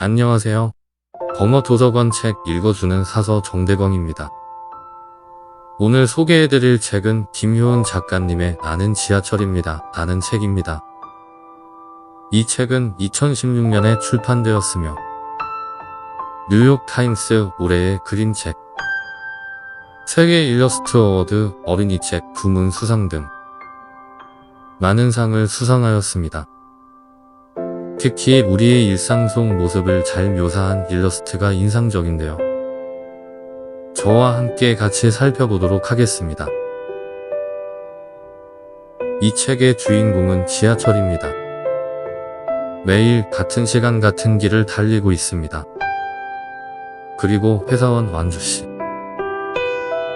안녕하세요. 범어 도서관 책 읽어주는 사서 정대광입니다. 오늘 소개해드릴 책은 김효은 작가님의 아는 지하철입니다. 아는 책입니다. 이 책은 2016년에 출판되었으며 뉴욕 타임스 올해의 그림책, 세계 일러스트 어워드 어린이책 부문 수상 등 많은 상을 수상하였습니다. 특히 우리의 일상 속 모습을 잘 묘사한 일러스트가 인상적인데요. 저와 함께 같이 살펴보도록 하겠습니다. 이 책의 주인공은 지하철입니다. 매일 같은 시간 같은 길을 달리고 있습니다. 그리고 회사원 완주씨.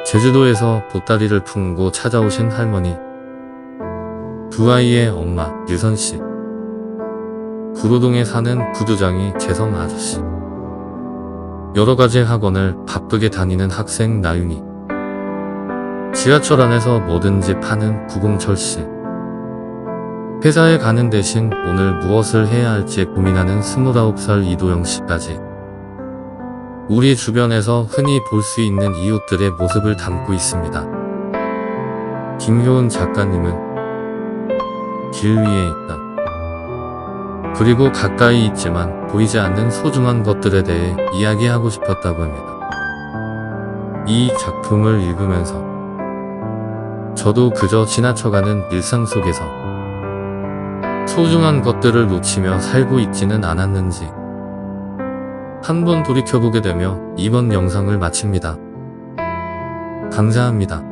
제주도에서 보따리를 품고 찾아오신 할머니. 두 아이의 엄마 유선씨. 구로동에 사는 구두장이 재성 아저씨. 여러 가지 학원을 바쁘게 다니는 학생 나윤이. 지하철 안에서 뭐든지 파는 구공철 씨. 회사에 가는 대신 오늘 무엇을 해야 할지 고민하는 29살 이도영 씨까지. 우리 주변에서 흔히 볼 수 있는 이웃들의 모습을 담고 있습니다. 김효은 작가님은 길 위에 있다. 그리고 가까이 있지만 보이지 않는 소중한 것들에 대해 이야기하고 싶었다고 합니다. 이 작품을 읽으면서 저도 그저 지나쳐가는 일상 속에서 소중한 것들을 놓치며 살고 있지는 않았는지 한 번 돌이켜보게 되며 이번 영상을 마칩니다. 감사합니다.